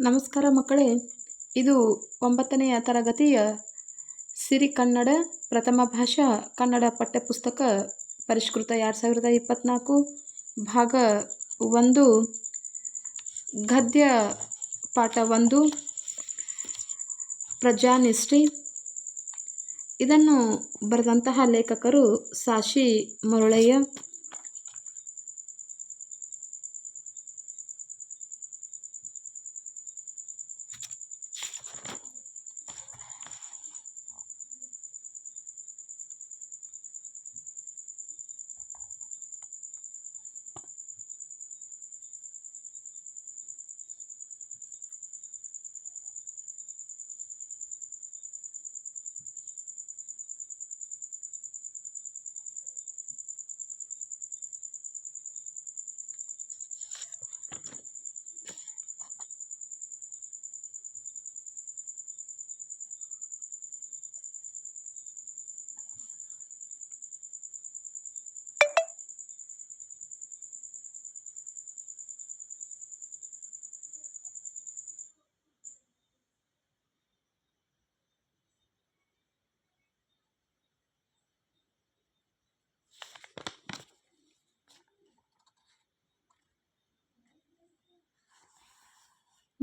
ನಮಸ್ಕಾರ ಮಕ್ಕಳೇ. ಇದು ಒಂಬತ್ತನೆಯ ತರಗತಿಯ ಸಿರಿ ಕನ್ನಡ ಪ್ರಥಮ ಭಾಷಾ ಕನ್ನಡ ಪಠ್ಯಪುಸ್ತಕ ಪರಿಷ್ಕೃತ ಎರಡು ಸಾವಿರದ ಇಪ್ಪತ್ತ್ನಾಲ್ಕು ಭಾಗ ಒಂದು ಗದ್ಯ ಪಾಠ ಒಂದು ಪ್ರಜಾನಿಷ್ಠಿ. ಇದನ್ನು ಬರೆದಂತಹ ಲೇಖಕರು ಸಾಶಿ ಮರುಳಯ್ಯ.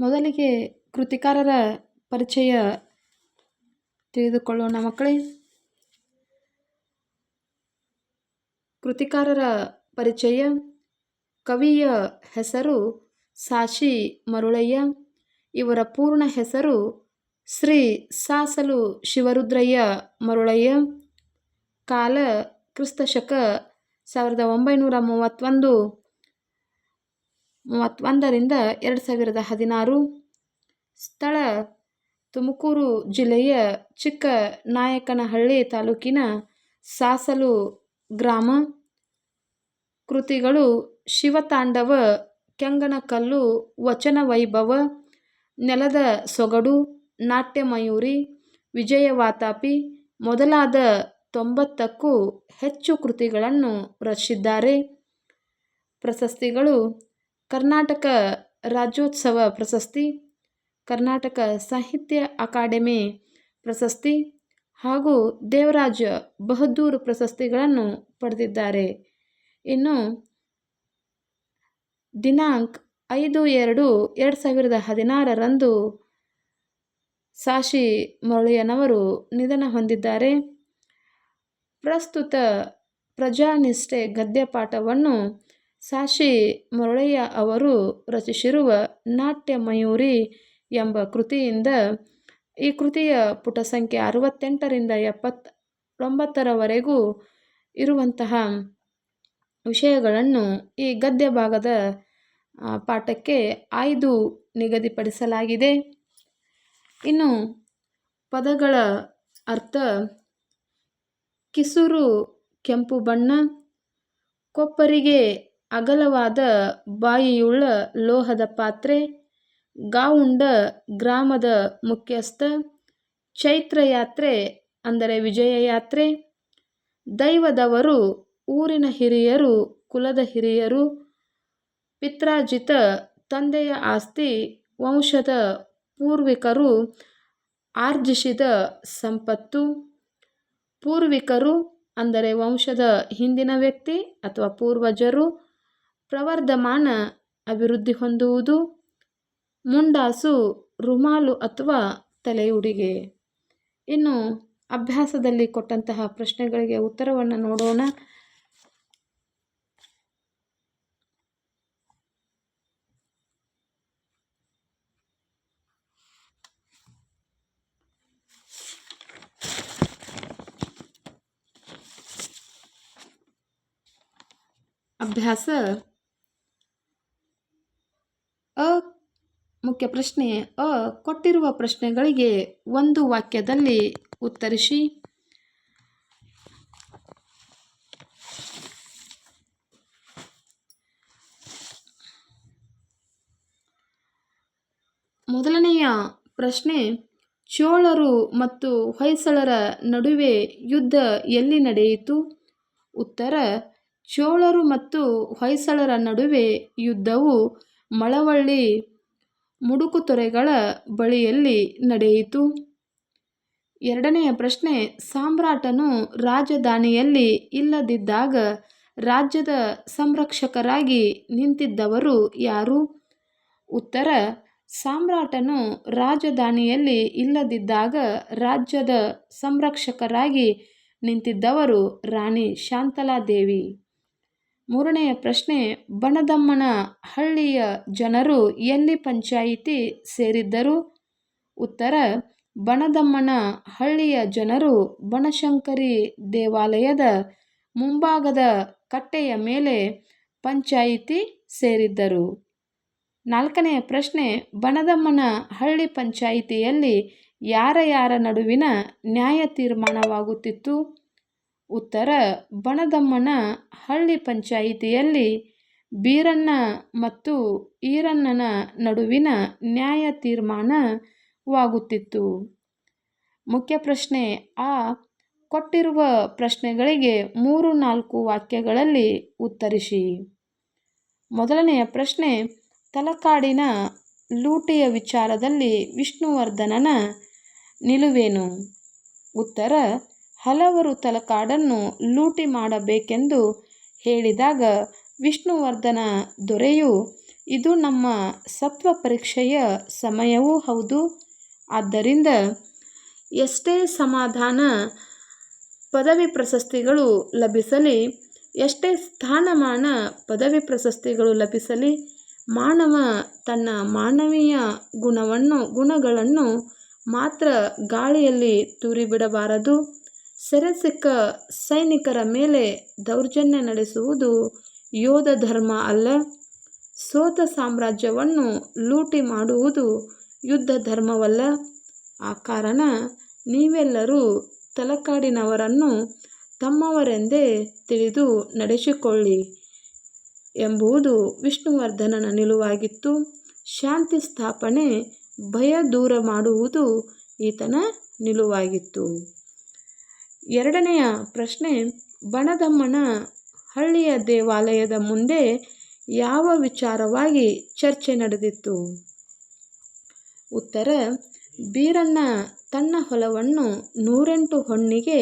ಮೊದಲಿಗೆ ಕೃತಿಕಾರರ ಪರಿಚಯ ತಿಳಿದುಕೊಳ್ಳೋಣ ಮಕ್ಕಳೇ. ಕೃತಿಕಾರರ ಪರಿಚಯ. ಕವಿಯ ಹೆಸರು ಸಾಶಿ ಮರುಳಯ್ಯ. ಇವರ ಪೂರ್ಣ ಹೆಸರು ಶ್ರೀ ಸಾಸಲು ಶಿವರುದ್ರಯ್ಯ ಮರುಳಯ್ಯ. ಕಾಲ ಕ್ರಿಸ್ತಶಕ ಸಾವಿರದ ಒಂಬೈನೂರ ಮೂವತ್ತೊಂದು. ಮೂವತ್ತೊಂದರಿಂದ ಎರಡು ಸಾವಿರದ ಹದಿನಾರು ಸ್ಥಳ ತುಮಕೂರು ಜಿಲ್ಲೆಯ ಚಿಕ್ಕನಾಯಕನಹಳ್ಳಿ ತಾಲೂಕಿನ ಸಾಸಲು ಗ್ರಾಮ. ಕೃತಿಗಳು ಶಿವತಾಂಡವ, ಕೆಂಗನಕಲ್ಲು, ವಚನ ವೈಭವ, ನೆಲದ ಸೊಗಡು ನಾಟ್ಯಮಯೂರಿ ವಿಜಯವಾತಾಪಿ ಮೊದಲಾದ ತೊಂಬತ್ತಕ್ಕೂ ಹೆಚ್ಚು ಕೃತಿಗಳನ್ನು ರಚಿಸಿದ್ದಾರೆ ಪ್ರಶಸ್ತಿಗಳು ಕರ್ನಾಟಕ ರಾಜ್ಯೋತ್ಸವ ಪ್ರಶಸ್ತಿ, ಕರ್ನಾಟಕ ಸಾಹಿತ್ಯ ಅಕಾಡೆಮಿ ಪ್ರಶಸ್ತಿ ಹಾಗೂ ದೇವರಾಜ ಬಹದ್ದೂರು ಪ್ರಶಸ್ತಿಗಳನ್ನು ಪಡೆದಿದ್ದಾರೆ. ಇನ್ನು ದಿನಾಂಕ ಐದು ಎರಡು ಎರಡು ಸಾವಿರದ ಹದಿನಾರರಂದು ಸಾಶಿ ಮರಳಿಯನವರು ನಿಧನ ಹೊಂದಿದ್ದಾರೆ. ಪ್ರಸ್ತುತ ಪ್ರಜಾನಿಷ್ಠೆ ಗದ್ಯಪಾಠವನ್ನು ಸಾಶಿ ಮುರಳಯ್ಯ ಅವರು ರಚಿಸಿರುವ ನಾಟ್ಯ ಮಯೂರಿ ಎಂಬ ಕೃತಿಯಿಂದ ಈ ಕೃತಿಯ ಪುಟ ಸಂಖ್ಯೆ ಅರವತ್ತೆಂಟರಿಂದ ಎಪ್ಪತ್ತೊಂಬತ್ತರವರೆಗೂ ಇರುವಂತಹ ವಿಷಯಗಳನ್ನು ಈ ಗದ್ಯ ಭಾಗದ ಪಾಠಕ್ಕೆ ಆಯ್ದು ನಿಗದಿಪಡಿಸಲಾಗಿದೆ. ಇನ್ನು ಪದಗಳ ಅರ್ಥ, ಕಿಸುರು ಕೆಂಪು ಬಣ್ಣ, ಕೊಪ್ಪರಿಗೆ ಅಗಲವಾದ ಬಾಯಿಯುಳ್ಳ ಲೋಹದ ಪಾತ್ರೆ, ಗಾವುಂಡ ಗ್ರಾಮದ ಮುಖ್ಯಸ್ಥ ಚೈತ್ರ ಯಾತ್ರೆ ಅಂದರೆ ವಿಜಯ ಯಾತ್ರೆ ದೈವದವರು, ಊರಿನ ಹಿರಿಯರು, ಕುಲದ ಹಿರಿಯರು ಪಿತ್ರಾಜಿತ ತಂದೆಯ ಆಸ್ತಿ, ವಂಶದ ಪೂರ್ವಿಕರು, ಆರ್ಜಿಸಿದ ಸಂಪತ್ತು, ಪೂರ್ವಿಕರು ಅಂದರೆ ವಂಶದ ಹಿಂದಿನ ವ್ಯಕ್ತಿ ಅಥವಾ ಪೂರ್ವಜರು ಪ್ರವರ್ಧಮಾನ ಅಭಿವೃದ್ಧಿ ಹೊಂದುವುದು ಮುಂಡಾಸು ರುಮಾಲು ಅಥವಾ ತಲೆಯುಡಿಗೆ. ಇನ್ನು ಅಭ್ಯಾಸದಲ್ಲಿ ಕೊಟ್ಟಂತಹ ಪ್ರಶ್ನೆಗಳಿಗೆ ಉತ್ತರವನ್ನು ನೋಡೋಣ. ಅಭ್ಯಾಸ ಅ ಮುಖ್ಯ ಪ್ರಶ್ನೆ, ಅ ಕೊಟ್ಟಿರುವ ಪ್ರಶ್ನೆಗಳಿಗೆ ಒಂದು ವಾಕ್ಯದಲ್ಲಿ ಉತ್ತರಿಸಿ. ಮೊದಲನೆಯ ಪ್ರಶ್ನೆ, ಚೋಳರು ಮತ್ತು ಹೊಯ್ಸಳರ ನಡುವೆ ಯುದ್ಧ ಎಲ್ಲಿ ನಡೆಯಿತು? ಉತ್ತರ, ಚೋಳರು ಮತ್ತು ಹೊಯ್ಸಳರ ನಡುವೆ ಯುದ್ಧವು ಮಳವಳ್ಳಿ ಮುಡುಕುತೊರೆಗಳ ಬಳಿಯಲ್ಲಿ ನಡೆಯಿತು. ಎರಡನೆಯ ಪ್ರಶ್ನೆ, ಸಾಮ್ರಾಟನು ರಾಜಧಾನಿಯಲ್ಲಿ ಇಲ್ಲದಿದ್ದಾಗ ರಾಜ್ಯದ ಸಂರಕ್ಷಕರಾಗಿ ನಿಂತಿದ್ದವರು ಯಾರು? ಉತ್ತರ, ಸಾಮ್ರಾಟನು ರಾಜಧಾನಿಯಲ್ಲಿ ಇಲ್ಲದಿದ್ದಾಗ ರಾಜ್ಯದ ಸಂರಕ್ಷಕರಾಗಿ ನಿಂತಿದ್ದವರು ರಾಣಿ ಶಾಂತಲಾದೇವಿ. ಮೂರನೆಯ ಪ್ರಶ್ನೆ, ಬಣದಮ್ಮನ ಹಳ್ಳಿಯ ಜನರು ಎಲ್ಲಿ ಪಂಚಾಯಿತಿ ಸೇರಿದ್ದರು? ಉತ್ತರ, ಬಣದಮ್ಮನ ಹಳ್ಳಿಯ ಜನರು ಬನಶಂಕರಿ ದೇವಾಲಯದ ಮುಂಭಾಗದ ಕಟ್ಟೆಯ ಮೇಲೆ ಪಂಚಾಯಿತಿ ಸೇರಿದ್ದರು. ನಾಲ್ಕನೆಯ ಪ್ರಶ್ನೆ, ಬಣದಮ್ಮನ ಹಳ್ಳಿ ಪಂಚಾಯಿತಿಯಲ್ಲಿ ಯಾರ ಯಾರ ನಡುವಿನ ನ್ಯಾಯ ತೀರ್ಮಾನವಾಗುತ್ತಿತ್ತು? ಉತ್ತರ, ಬಣದಮ್ಮನ ಹಳ್ಳಿ ಪಂಚಾಯಿತಿಯಲ್ಲಿ ಬೀರಣ್ಣ ಮತ್ತು ಈರಣ್ಣನ ನಡುವಿನ ನ್ಯಾಯ ತೀರ್ಮಾನವಾಗುತ್ತಿತ್ತು. ಮುಖ್ಯ ಪ್ರಶ್ನೆ ಆ. ಕೊಟ್ಟಿರುವ ಪ್ರಶ್ನೆಗಳಿಗೆ ಮೂರು ನಾಲ್ಕು ವಾಕ್ಯಗಳಲ್ಲಿ ಉತ್ತರಿಸಿ. ಮೊದಲನೆಯ ಪ್ರಶ್ನೆ, ತಲಕಾಡಿನ ಲೂಟಿಯ ವಿಚಾರದಲ್ಲಿ ವಿಷ್ಣುವರ್ಧನನ ನಿಲುವೇನು? ಉತ್ತರ ಹಲವರು ತಲಕಾಡನ್ನು ಲೂಟಿ ಮಾಡಬೇಕೆಂದು ಹೇಳಿದಾಗ ವಿಷ್ಣುವರ್ಧನ ದೊರೆಯು, ಇದು ನಮ್ಮ ಸತ್ವ ಪರೀಕ್ಷೆಯ ಸಮಯವೂ ಹೌದು. ಆದ್ದರಿಂದ ಎಷ್ಟೇ ಸಮಾಧಾನ ಪದವಿ ಪ್ರಶಸ್ತಿಗಳು ಲಭಿಸಲಿ, ಎಷ್ಟೇ ಸ್ಥಾನಮಾನ ಪದವಿ ಪ್ರಶಸ್ತಿಗಳು ಲಭಿಸಲಿ, ಮಾನವ ತನ್ನ ಮಾನವೀಯ ಗುಣವನ್ನು, ಗುಣಗಳನ್ನು ಮಾತ್ರ ಗಾಳಿಯಲ್ಲಿ ತೂರಿಬಿಡಬಾರದು. ಸೆರೆ ಸಿಕ್ಕ ಸೈನಿಕರ ಮೇಲೆ ದೌರ್ಜನ್ಯ ನಡೆಸುವುದು ಯೋಧ ಧರ್ಮ ಅಲ್ಲ. ಸೋತ ಸಾಮ್ರಾಜ್ಯವನ್ನು ಲೂಟಿ ಮಾಡುವುದು ಯುದ್ಧ ಧರ್ಮವಲ್ಲ. ಆ ಕಾರಣ ನೀವೆಲ್ಲರೂ ತಲಕಾಡಿನವರನ್ನು ತಮ್ಮವರೆಂದೇ ತಿಳಿದು ನಡೆಸಿಕೊಳ್ಳಿ ಎಂಬುದು ವಿಷ್ಣುವರ್ಧನನ ನಿಲುವಾಗಿತ್ತು. ಶಾಂತಿ ಸ್ಥಾಪನೆ ಭಯ ದೂರ ಮಾಡುವುದು ಈತನ ನಿಲುವಾಗಿತ್ತು. ಎರಡನೆಯ ಪ್ರಶ್ನೆ, ಬಣದಮ್ಮನ ಹಳ್ಳಿಯ ದೇವಾಲಯದ ಮುಂದೆ ಯಾವ ವಿಚಾರವಾಗಿ ಚರ್ಚೆ ನಡೆದಿತ್ತು? ಉತ್ತರ, ಬೀರಣ್ಣ ತನ್ನ ಹೊಲವನ್ನು ನೂರೆಂಟು ಹೊಣ್ಣಿಗೆ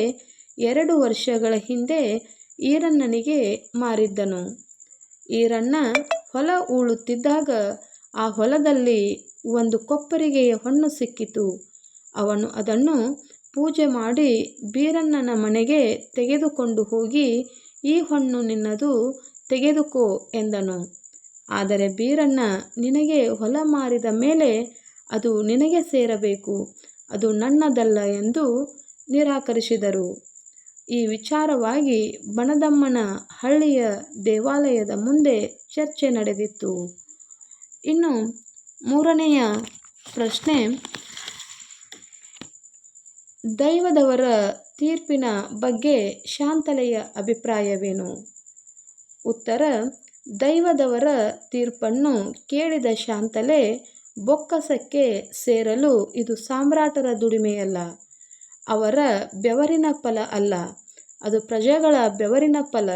ಎರಡು ವರ್ಷಗಳ ಹಿಂದೆ ಈರಣ್ಣನಿಗೆ ಮಾರಿದ್ದನು. ಈರಣ್ಣ ಹೊಲ ಉಳುತ್ತಿದ್ದಾಗ ಆ ಹೊಲದಲ್ಲಿ ಒಂದು ಕೊಪ್ಪರಿಗೆಯ ಹೊಣ್ಣು ಸಿಕ್ಕಿತು. ಅವನು ಅದನ್ನು ಪೂಜೆ ಮಾಡಿ ಬೀರಣ್ಣನ ಮನೆಗೆ ತೆಗೆದುಕೊಂಡು ಹೋಗಿ, ಈ ಹಣ್ಣು ನಿನ್ನದು, ತೆಗೆದುಕೋ ಎಂದನು. ಆದರೆ ಬೀರಣ್ಣ, ನಿನಗೆ ಹೊಲ ಮಾರಿದ ಮೇಲೆ ಅದು ನಿನಗೆ ಸೇರಬೇಕು, ಅದು ನನ್ನದಲ್ಲ ಎಂದು ನಿರಾಕರಿಸಿದರು. ಈ ವಿಚಾರವಾಗಿ ಬಣದಮ್ಮನ ಹಳ್ಳಿಯ ದೇವಾಲಯದ ಮುಂದೆ ಚರ್ಚೆ ನಡೆದಿತ್ತು. ಇನ್ನು ಮೂರನೆಯ ಪ್ರಶ್ನೆ ದೈವದವರ ತೀರ್ಪಿನ ಬಗ್ಗೆ ಶಾಂತಲೆಯ ಅಭಿಪ್ರಾಯವೇನು? ಉತ್ತರ, ದೈವದವರ ತೀರ್ಪನ್ನು ಕೇಳಿದ ಶಾಂತಲೆ ಬೊಕ್ಕಸಕ್ಕೆ ಸೇರಲು ಇದು ಸಾಮ್ರಾಟರ ದುಡಿಮೆಯಲ್ಲ, ಅವರ ಬೆವರಿನ ಫಲ ಅಲ್ಲ, ಅದು ಪ್ರಜೆಗಳ ಬೆವರಿನ ಫಲ,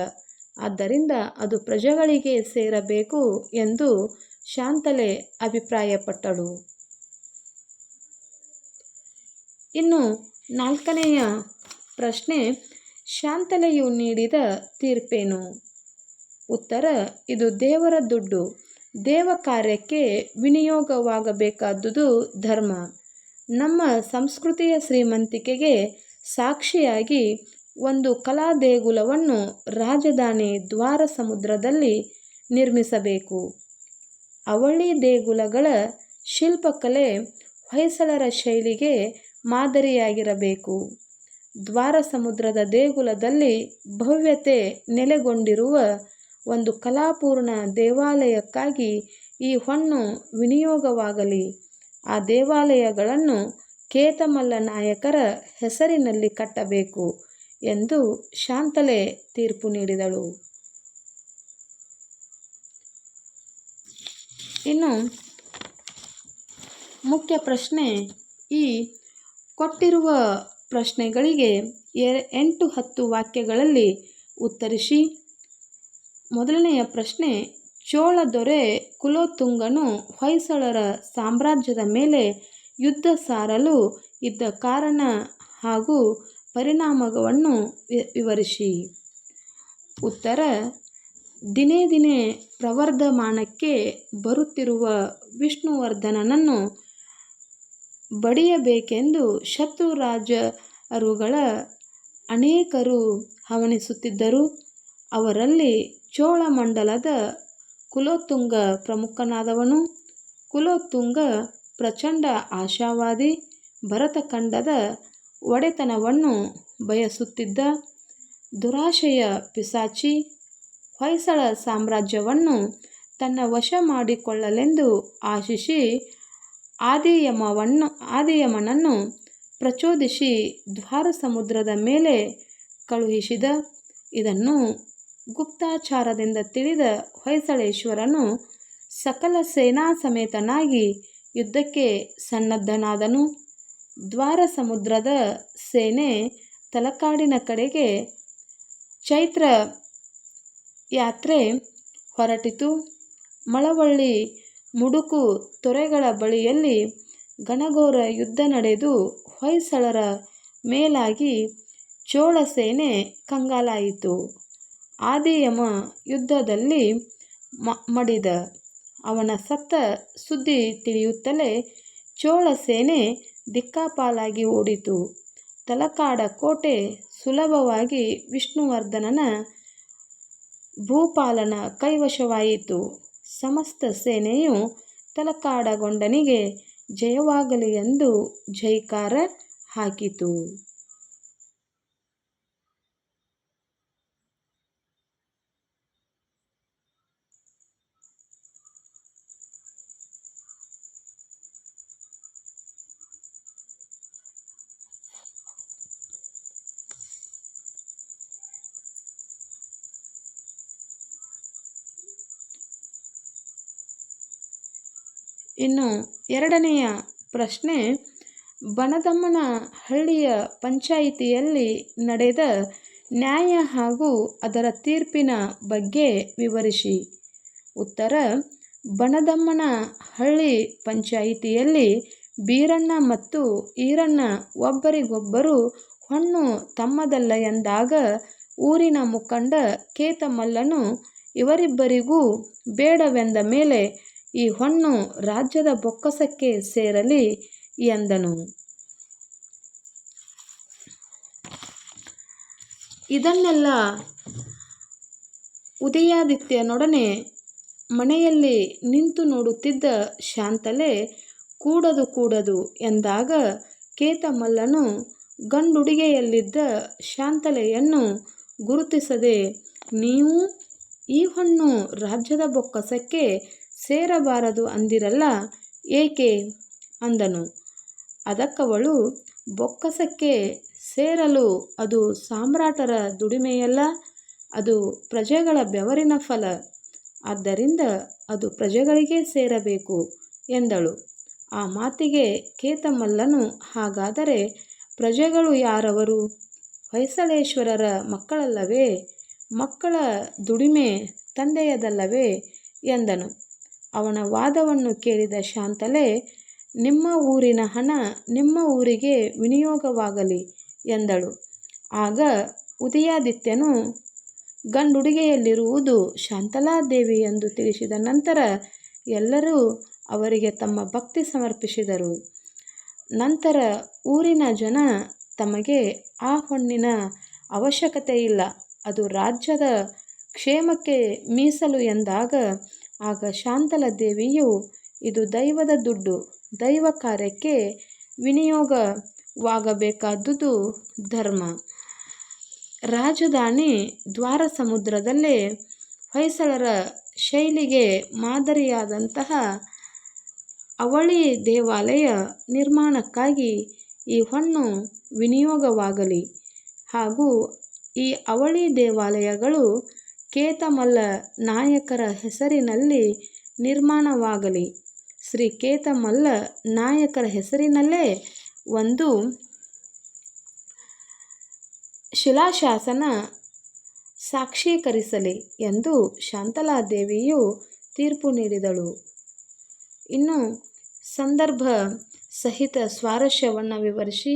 ಆದ್ದರಿಂದ ಅದು ಪ್ರಜೆಗಳಿಗೆ ಸೇರಬೇಕು ಎಂದು ಶಾಂತಲೆ ಅಭಿಪ್ರಾಯಪಟ್ಟಳು. ಇನ್ನು ನಾಲ್ಕನೆಯ ಪ್ರಶ್ನೆ ಶಾಂತಲೆಯು ನೀಡಿದ ತೀರ್ಪೇನು? ಉತ್ತರ, ಇದು ದೇವರ ದುಡ್ಡು. ದೇವ ಕಾರ್ಯಕ್ಕೆ ವಿನಿಯೋಗವಾಗಬೇಕಾದುದು ಧರ್ಮ. ನಮ್ಮ ಸಂಸ್ಕೃತಿಯ ಶ್ರೀಮಂತಿಕೆಗೆ ಸಾಕ್ಷಿಯಾಗಿ ಒಂದು ಕಲಾ ದೇಗುಲವನ್ನು ರಾಜಧಾನಿ ದ್ವಾರ ಸಮುದ್ರದಲ್ಲಿ ನಿರ್ಮಿಸಬೇಕು. ಅವಳಿ ದೇಗುಲಗಳ ಶಿಲ್ಪಕಲೆ ಹೊಯ್ಸಳರ ಶೈಲಿಗೆ ಮಾದರಿಯಾಗಿರಬೇಕು. ದ್ವಾರ ಸಮುದ್ರದ ದೇಗುಲದಲ್ಲಿ ಭವ್ಯತೆ ನೆಲೆಗೊಂಡಿರುವ ಒಂದು ಕಲಾಪೂರ್ಣ ದೇವಾಲಯಕ್ಕಾಗಿ ಈ ಹೊಣ್ಣು ವಿನಿಯೋಗವಾಗಲಿ. ಆ ದೇವಾಲಯಗಳನ್ನು ಕೇತಮಲ್ಲ ನಾಯಕರ ಹೆಸರಿನಲ್ಲಿ ಕಟ್ಟಬೇಕು ಎಂದು ಶಾಂತಲೆ ತೀರ್ಪು ನೀಡಿದಳು. ಇನ್ನು ಮುಖ್ಯ ಪ್ರಶ್ನೆ ಈ ಕೊಟ್ಟಿರುವ ಪ್ರಶ್ನೆಗಳಿಗೆ ಎಂಟು ಹತ್ತು ವಾಕ್ಯಗಳಲ್ಲಿ ಉತ್ತರಿಸಿ. ಮೊದಲನೆಯ ಪ್ರಶ್ನೆ, ಚೋಳ ದೊರೆ ಕುಲೋತ್ತುಂಗನು ಹೊಯ್ಸಳರ ಸಾಮ್ರಾಜ್ಯದ ಮೇಲೆ ಯುದ್ಧ ಸಾರಲು ಇದ್ದ ಕಾರಣ ಹಾಗೂ ಪರಿಣಾಮವನ್ನು ವಿವರಿಸಿ. ಉತ್ತರ, ದಿನೇ ದಿನೇ ಪ್ರವರ್ಧಮಾನಕ್ಕೆ ಬರುತ್ತಿರುವ ವಿಷ್ಣುವರ್ಧನನನ್ನು ಬಡಿಯಬೇಕೆಂದು ಶತ್ರು ರಾಜರುಗಳ ಅನೇಕರು ಹವಣಿಸುತ್ತಿದ್ದರು ಅವರಲ್ಲಿ ಚೋಳಮಂಡಲದ ಕುಲೋತ್ತುಂಗ ಪ್ರಮುಖನಾದವನು. ಕುಲೋತ್ತುಂಗ ಪ್ರಚಂಡ ಆಶಾವಾದಿ ಭರತಖಂಡದ ಒಡೆತನವನ್ನು ಬಯಸುತ್ತಿದ್ದ ದುರಾಶೆಯ ಪಿಸಾಚಿ, ಹೊಯ್ಸಳ ಸಾಮ್ರಾಜ್ಯವನ್ನು ತನ್ನ ವಶ ಮಾಡಿಕೊಳ್ಳಲೆಂದು ಆಶಿಸಿ ಆದಿಯಮವನ್ನು ಆದಿಯಮನನ್ನು ಪ್ರಚೋದಿಸಿ ದ್ವಾರ ಸಮುದ್ರದ ಮೇಲೆ ಕಳುಹಿಸಿದ. ಇದನ್ನು ಗುಪ್ತಾಚಾರದಿಂದ ತಿಳಿದ ಹೊಯ್ಸಳೇಶ್ವರನು ಸಕಲ ಸೇನಾ ಸಮೇತನಾಗಿ ಯುದ್ಧಕ್ಕೆ ಸನ್ನದ್ಧನಾದನು. ದ್ವಾರ ಸಮುದ್ರದ ಸೇನೆ ತಲಕಾಡಿನ ಕಡೆಗೆ ಚೈತ್ರ ಯಾತ್ರೆ ಹೊರಟಿತು. ಮಳವಳ್ಳಿ ಮುಡುಕು ತೊರೆಗಳ ಬಳಿಯಲ್ಲಿ ಘನಘೋರ ಯುದ್ಧ ನಡೆದು ಹೊಯ್ಸಳರ ಮೇಲಾಗಿ ಚೋಳ ಸೇನೆ ಕಂಗಾಲಾಯಿತು. ಆದಿಯಮ ಯುದ್ಧದಲ್ಲಿ ಮಡಿದ. ಅವನ ಸತ್ತ ಸುದ್ದಿ ತಿಳಿಯುತ್ತಲೇ ಚೋಳ ಸೇನೆ ದಿಕ್ಕಾಪಾಲಾಗಿ ಓಡಿತು. ತಲಕಾಡ ಕೋಟೆ ಸುಲಭವಾಗಿ ವಿಷ್ಣುವರ್ಧನನ ಭೂಪಾಲನ ಕೈವಶವಾಯಿತು. ಸಮಸ್ತ ಸೇನೆಯು ತಲಕಾಡಗೊಂಡನಿಗೆ ಜಯವಾಗಲಿ ಎಂದು ಜೈಕಾರ ಹಾಕಿತು. ಇನ್ನು ಎರಡನೆಯ ಪ್ರಶ್ನೆ ಬನದಮ್ಮನ ಹಳ್ಳಿಯ ಪಂಚಾಯಿತಿಯಲ್ಲಿ ನಡೆದ ನ್ಯಾಯ ಹಾಗೂ ಅದರ ತೀರ್ಪಿನ ಬಗ್ಗೆ ವಿವರಿಸಿ. ಉತ್ತರ ಬನದಮ್ಮನ ಹಳ್ಳಿ ಪಂಚಾಯಿತಿಯಲ್ಲಿ ಬೀರಣ್ಣ ಮತ್ತು ಈರಣ್ಣ ಒಬ್ಬರಿಗೊಬ್ಬರು ಹೊಣ್ಣು ತಮ್ಮದಲ್ಲ ಎಂದಾಗ ಊರಿನ ಮುಖಂಡ ಕೇತಮಲ್ಲನು ಇವರಿಬ್ಬರಿಗೂ ಬೇಡವೆಂದ ಮೇಲೆ ಈ ಹೊಣ್ಣು ರಾಜ್ಯದ ಬೊಕ್ಕಸಕ್ಕೆ ಸೇರಲಿ ಎಂದನು. ಇದನ್ನೆಲ್ಲ ಉದಯಾದಿತ್ಯನೊಡನೆ ಮನೆಯಲ್ಲಿ ನಿಂತು ನೋಡುತ್ತಿದ್ದ ಶಾಂತಲೆ ಕೂಡದು ಕೂಡದು ಎಂದಾಗ ಕೇತಮಲ್ಲನು ಗಂಡುಡಿಗೆಯಲ್ಲಿದ್ದ ಶಾಂತಲೆಯನ್ನು ಗುರುತಿಸದೆ, ನೀವು ಈ ಹಣ್ಣು ರಾಜ್ಯದ ಬೊಕ್ಕಸಕ್ಕೆ ಸೇರಬಾರದು ಅಂದಿರಲ್ಲ? ಏಕೆ? ಅಂದನು. ಅದಕ್ಕವಳು, ಬೊಕ್ಕಸಕ್ಕೆ ಸೇರಲು ಅದು ಸಾಮ್ರಾಟರ ದುಡಿಮೆಯಲ್ಲ, ಅದು ಪ್ರಜೆಗಳ ಬೆವರಿನ ಫಲ. ಆದ್ದರಿಂದ ಅದು ಪ್ರಜೆಗಳಿಗೆ ಸೇರಬೇಕು, ಎಂದಳು. ಆ ಮಾತಿಗೆ ಕೇತಮಲ್ಲನು ಹಾಗಾದರೆ, ಪ್ರಜೆಗಳು ಯಾರವರು? ಹೊಯ್ಸಳೇಶ್ವರರ ಮಕ್ಕಳಲ್ಲವೇ? ಮಕ್ಕಳ ದುಡಿಮೆ ತಂದೆಯದಲ್ಲವೇ? ಎಂದನು. ಅವನ ವಾದವನ್ನು ಕೇಳಿದ ಶಾಂತಲೆ, ನಿಮ್ಮ ಊರಿನ ಹಣ ನಿಮ್ಮ ಊರಿಗೆ ವಿನಿಯೋಗವಾಗಲಿ ಎಂದಳು. ಆಗ ಉದಯಾದಿತ್ಯನು, ಗಂಡುಡುಗೆಯಲ್ಲಿರುವುದು ಶಾಂತಲಾದೇವಿ ಎಂದು ತಿಳಿಸಿದ ನಂತರ ಎಲ್ಲರೂ ಅವರಿಗೆ ತಮ್ಮ ಭಕ್ತಿ ಸಮರ್ಪಿಸಿದರು. ನಂತರ ಊರಿನ ಜನ ತಮಗೆ ಆ ಹೊಣ್ಣಿನ ಅವಶ್ಯಕತೆ ಇಲ್ಲ ಅದು ರಾಜ್ಯದ ಕ್ಷೇಮಕ್ಕೆ ಮೀಸಲು ಎಂದಾಗ ಆಗ ಶಾಂತಲ ದೇವಿಯು ಇದು ದೈವದ ದುಡ್ಡು, ದೈವ ಕಾರ್ಯಕ್ಕೆ ವಿನಿಯೋಗವಾಗಬೇಕಾದುದು ಧರ್ಮ. ರಾಜಧಾನಿ ದ್ವಾರ ಸಮುದ್ರದಲ್ಲೇ ಹೊಯ್ಸಳರ ಶೈಲಿಗೆ ಮಾದರಿಯಾದಂತಹ ಅವಳಿ ದೇವಾಲಯ ನಿರ್ಮಾಣಕ್ಕಾಗಿ ಈ ಹೊನ್ನು ವಿನಿಯೋಗವಾಗಲಿ. ಹಾಗೂ ಈ ಅವಳಿ ದೇವಾಲಯಗಳು ಕೇತಮಲ್ಲ ನಾಯಕರ ಹೆಸರಿನಲ್ಲಿ ನಿರ್ಮಾಣವಾಗಲಿ. ಶ್ರೀ ಕೇತಮಲ್ಲ ನಾಯಕರ ಹೆಸರಿನಲ್ಲೇ ಒಂದು ಶಿಲಾಶಾಸನ ಸಾಕ್ಷೀಕರಿಸಲಿ ಎಂದು ಶಾಂತಲಾದೇವಿಯು ತೀರ್ಪು ನೀಡಿದಳು. ಇನ್ನು ಸಂದರ್ಭ ಸಹಿತ ಸ್ವಾರಸ್ಯವನ್ನು ವಿವರಿಸಿ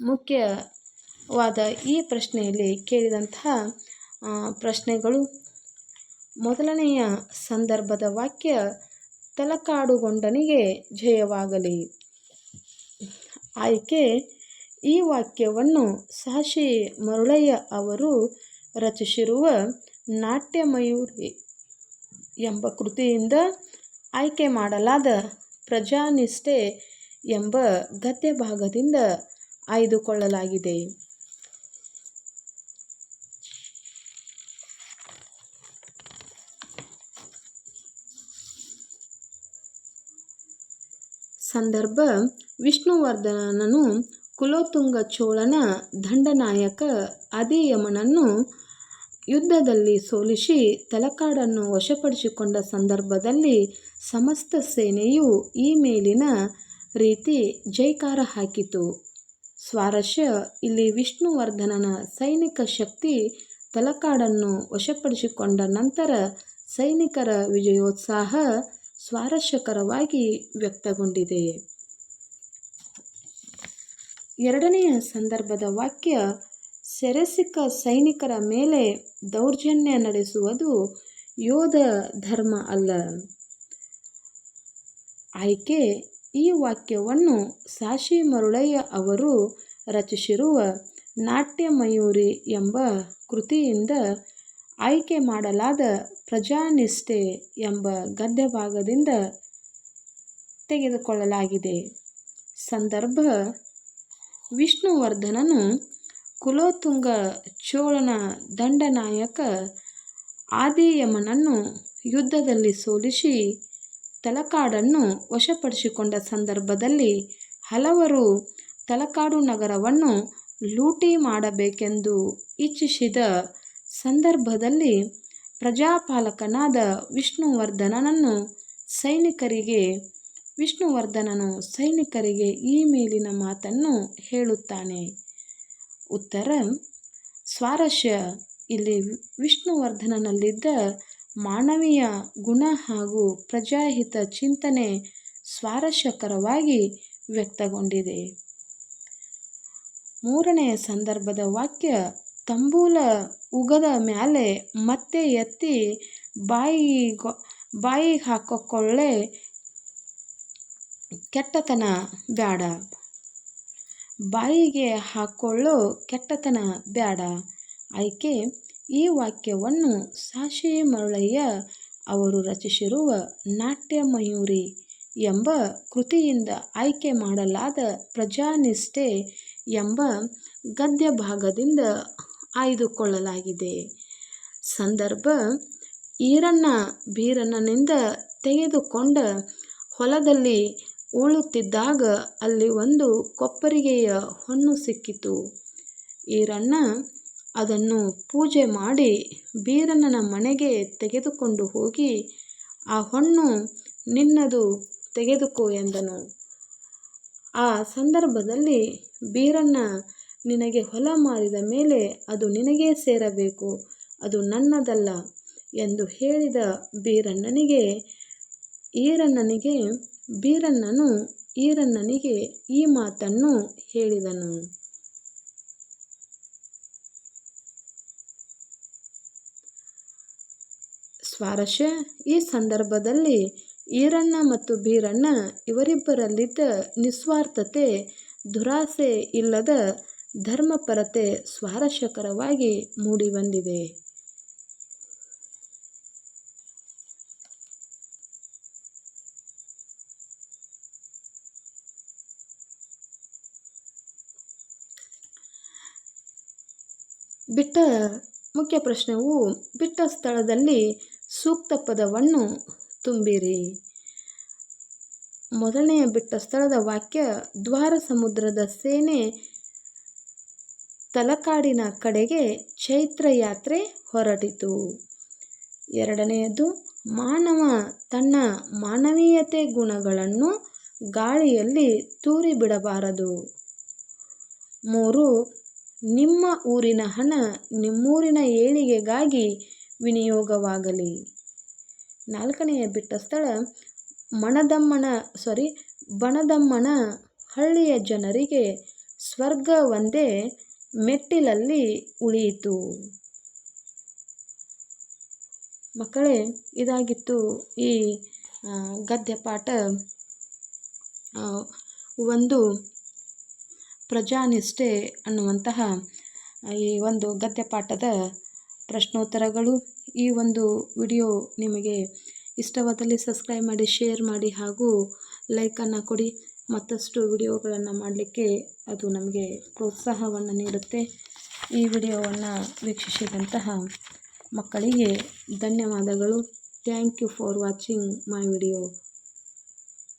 ಮುಖ್ಯವಾದ ಈ ಪ್ರಶ್ನೆಯಲ್ಲಿ ಕೇಳಿದಂತಹ ಪ್ರಶ್ನೆಗಳು. ಮೊದಲನೆಯ ಸಂದರ್ಭದ ವಾಕ್ಯ, ತಲಕಾಡುಗೊಂಡನಿಗೆ ಜಯವಾಗಲಿ. ಆಯ್ಕೆ, ಈ ವಾಕ್ಯವನ್ನು ಸಾಶಿ ಮರುಳಯ್ಯ ಅವರು ರಚಿಸಿರುವ ನಾಟ್ಯಮಯೂರಿ ಎಂಬ ಕೃತಿಯಿಂದ ಆಯ್ಕೆ ಮಾಡಲಾದ ಪ್ರಜಾನಿಷ್ಠೆ ಎಂಬ ಗದ್ಯ ಭಾಗದಿಂದ ಆಯ್ದುಕೊಳ್ಳಲಾಗಿದೆ. ಸಂದರ್ಭ ವಿಷ್ಣುವರ್ಧನನು ಕುಲೋತುಂಗ ಚೋಳನ ದಂಡನಾಯಕ ಆದಿಯಮನನ್ನು ಯುದ್ಧದಲ್ಲಿ ಸೋಲಿಸಿ ತಲಕಾಡನ್ನು ವಶಪಡಿಸಿಕೊಂಡ ಸಂದರ್ಭದಲ್ಲಿ ಸಮಸ್ತ ಸೇನೆಯು ಈ ಮೇಲಿನ ರೀತಿ ಜೈಕಾರ ಹಾಕಿತು. ಸ್ವಾರಸ್ಯ, ಇಲ್ಲಿ ವಿಷ್ಣುವರ್ಧನನ ಸೈನಿಕ ಶಕ್ತಿ ತಲಕಾಡನ್ನು ವಶಪಡಿಸಿಕೊಂಡ ನಂತರ ಸೈನಿಕರ ವಿಜಯೋತ್ಸಾಹ ಸ್ವಾರಸ್ಯಕರವಾಗಿ ವ್ಯಕ್ತಗೊಂಡಿದೆ ಎರಡನೆಯ ಸಂದರ್ಭದ ವಾಕ್ಯ ಸೆರೆಸಿಕ್ಕ ಸೈನಿಕರ ಮೇಲೆ ದೌರ್ಜನ್ಯ ನಡೆಸುವುದು ಯೋಧ ಧರ್ಮ ಅಲ್ಲ. ಆಯ್ಕೆ, ಈ ವಾಕ್ಯವನ್ನು ಸಾಶಿ ಮರುಳಯ್ಯ ಅವರು ರಚಿಸಿರುವ ನಾಟ್ಯಮಯೂರಿ ಎಂಬ ಕೃತಿಯಿಂದ ಆಯ್ಕೆ ಮಾಡಲಾದ ಪ್ರಜಾನಿಷ್ಠೆ ಎಂಬ ಗದ್ಯಭಾಗದಿಂದ ತೆಗೆದುಕೊಳ್ಳಲಾಗಿದೆ. ಸಂದರ್ಭ. ವಿಷ್ಣುವರ್ಧನನು ಕುಲೋತುಂಗ ಚೋಳನ ದಂಡನಾಯಕ ಆದಿಯಮನನ್ನು ಯುದ್ಧದಲ್ಲಿ ಸೋಲಿಸಿ ತಲಕಾಡನ್ನು ವಶಪಡಿಸಿಕೊಂಡ ಸಂದರ್ಭದಲ್ಲಿ ಹಲವರು ತಲಕಾಡು ನಗರವನ್ನು ಲೂಟಿ ಮಾಡಬೇಕೆಂದು ಇಚ್ಛಿಸಿದ ಸಂದರ್ಭದಲ್ಲಿ ಪ್ರಜಾಪಾಲಕನಾದ ವಿಷ್ಣುವರ್ಧನನನ್ನು ಸೈನಿಕರಿಗೆ, ವಿಷ್ಣುವರ್ಧನನು ಸೈನಿಕರಿಗೆ ಈ ಮೇಲಿನ ಮಾತನ್ನು ಹೇಳುತ್ತಾನೆ. ಉತ್ತರ, ಸ್ವಾರಸ್ಯ. ಇಲ್ಲಿ ವಿಷ್ಣುವರ್ಧನನಲ್ಲಿದ್ದ ಮಾನವೀಯ ಗುಣ ಹಾಗೂ ಪ್ರಜಾಹಿತ ಚಿಂತನೆ ಸ್ವಾರಸ್ಯಕರವಾಗಿ ವ್ಯಕ್ತಗೊಂಡಿದೆ. ಮೂರನೆಯ ಸಂದರ್ಭದ ವಾಕ್ಯ ತಂಬೂಲ ಉಗದ ಮ್ಯಾಲೆ ಮತ್ತೆ ಎತ್ತಿ ಬಾಯಿಗೊ, ಬಾಯಿಗೆ ಹಾಕಿಕೊಳ್ಳೆ ಕೆಟ್ಟತನ ಬ್ಯಾಡ. ಬಾಯಿಗೆ ಹಾಕೊಳ್ಳೋ ಕೆಟ್ಟತನ ಬ್ಯಾಡ. ಆಯ್ಕೆ, ಈ ವಾಕ್ಯವನ್ನು ಸಾಶಿ ಮರುಳಯ್ಯ ಅವರು ರಚಿಸಿರುವ ನಾಟ್ಯ ಮಯೂರಿ ಎಂಬ ಕೃತಿಯಿಂದ ಆಯ್ಕೆ ಮಾಡಲಾದ ಪ್ರಜಾನಿಷ್ಠೆ ಎಂಬ ಗದ್ಯ ಭಾಗದಿಂದ ಆಯ್ದುಕೊಳ್ಳಲಾಗಿದೆ. ಸಂದರ್ಭ, ಈರಣ್ಣ ಬೀರಣ್ಣನಿಂದ ತೆಗೆದುಕೊಂಡ ಹೊಲದಲ್ಲಿ ಉಳುತ್ತಿದ್ದಾಗ ಅಲ್ಲಿ ಒಂದು ಕೊಪ್ಪರಿಗೆಯ ಹೊನ್ನು ಸಿಕ್ಕಿತು. ಈರಣ್ಣ ಅದನ್ನು ಪೂಜೆ ಮಾಡಿ ಬೀರಣ್ಣನ ಮನೆಗೆ ತೆಗೆದುಕೊಂಡು ಹೋಗಿ, ಆ ಹೊಣ್ಣು ನಿನ್ನದು ತೆಗೆದುಕೋ ಎಂದನು. ಆ ಸಂದರ್ಭದಲ್ಲಿ ಬೀರಣ್ಣ ನಿನಗೆ ಹೊಲ ಮಾರಿದ ಮೇಲೆ ಅದು ನಿನಗೇ ಸೇರಬೇಕು, ಅದು ನನ್ನದಲ್ಲ ಎಂದು ಹೇಳಿದ ಬೀರಣ್ಣನಿಗೆ, ಈರಣ್ಣನಿಗೆ, ಬೀರಣ್ಣನು ಈರಣ್ಣನಿಗೆ ಈ ಮಾತನ್ನು ಹೇಳಿದನು. ಸ್ವಾರಸ್ಯ, ಈ ಸಂದರ್ಭದಲ್ಲಿ ಈರಣ್ಣ ಮತ್ತು ಬೀರಣ್ಣ ಇವರಿಬ್ಬರಲ್ಲಿದ್ದ ನಿಸ್ವಾರ್ಥತೆ, ದುರಾಸೆ ಇಲ್ಲದ ಧರ್ಮಪರತೆ ಸ್ವಾರಸ್ಯಕರವಾಗಿ ಮೂಡಿಬಂದಿದೆ. ಬಿಟ್ಟ ಮುಖ್ಯ ಪ್ರಶ್ನೆವು ಬಿಟ್ಟ ಸ್ಥಳದಲ್ಲಿ ಸೂಕ್ತ ಪದವನ್ನು ತುಂಬಿರಿ. ಮೊದಲನೆಯ ಬಿಟ್ಟ ಸ್ಥಳದ ವಾಕ್ಯ ದ್ವಾರ ಸಮುದ್ರದ ಸೇನೆ ತಲಕಾಡಿನ ಕಡೆಗೆ ಚೈತ್ರ ಯಾತ್ರೆ ಹೊರಟಿತು. ಎರಡನೆಯದು, ಮಾನವ ತನ್ನ ಮಾನವೀಯತೆ ಗುಣಗಳನ್ನು ಗಾಳಿಯಲ್ಲಿ ತೂರಿ ಬಿಡಬಾರದು ಮೂರು, ನಿಮ್ಮ ಊರಿನ ಹಣ ನಿಮ್ಮೂರಿನ ಏಳಿಗೆಗಾಗಿ ವಿನಿಯೋಗವಾಗಲಿ. ನಾಲ್ಕನೆಯ ಬಿಟ್ಟ ಸ್ಥಳ ಮಣದಮ್ಮನ ಸಾರಿ ಬಣದಮ್ಮನ ಹಳ್ಳಿಯ ಜನರಿಗೆ ಸ್ವರ್ಗ ಒಂದೇ ಮೆಟ್ಟಿಲಲ್ಲಿ ಉಳಿಯಿತು. ಮಕ್ಕಳೇ, ಇದಾಗಿತ್ತು ಈ ಗದ್ಯಪಾಠ ಒಂದು ಪ್ರಜಾನಿಷ್ಠೆ ಅನ್ನುವಂತಹ ಈ ಒಂದು ಗದ್ಯ ಪಾಠದ ಪ್ರಶ್ನೋತ್ತರಗಳು. ಈ ಒಂದು ವಿಡಿಯೋ ನಿಮಗೆ ಇಷ್ಟವಾದಲ್ಲಿ ಸಬ್ಸ್ಕ್ರೈಬ್ ಮಾಡಿ, ಶೇರ್ ಮಾಡಿ ಹಾಗೂ ಲೈಕನ್ನು ಕೊಡಿ. ಮತ್ತಷ್ಟು ವಿಡಿಯೋಗಳನ್ನು ಮಾಡಲಿಕ್ಕೆ ಅದು ನಮಗೆ ಪ್ರೋತ್ಸಾಹವನ್ನು ನೀಡುತ್ತೆ. ಈ ವಿಡಿಯೋವನ್ನು ವೀಕ್ಷಿಸಿದಂತಹ ಮಕ್ಕಳಿಗೆ ಧನ್ಯವಾದಗಳು. Thank you for watching my video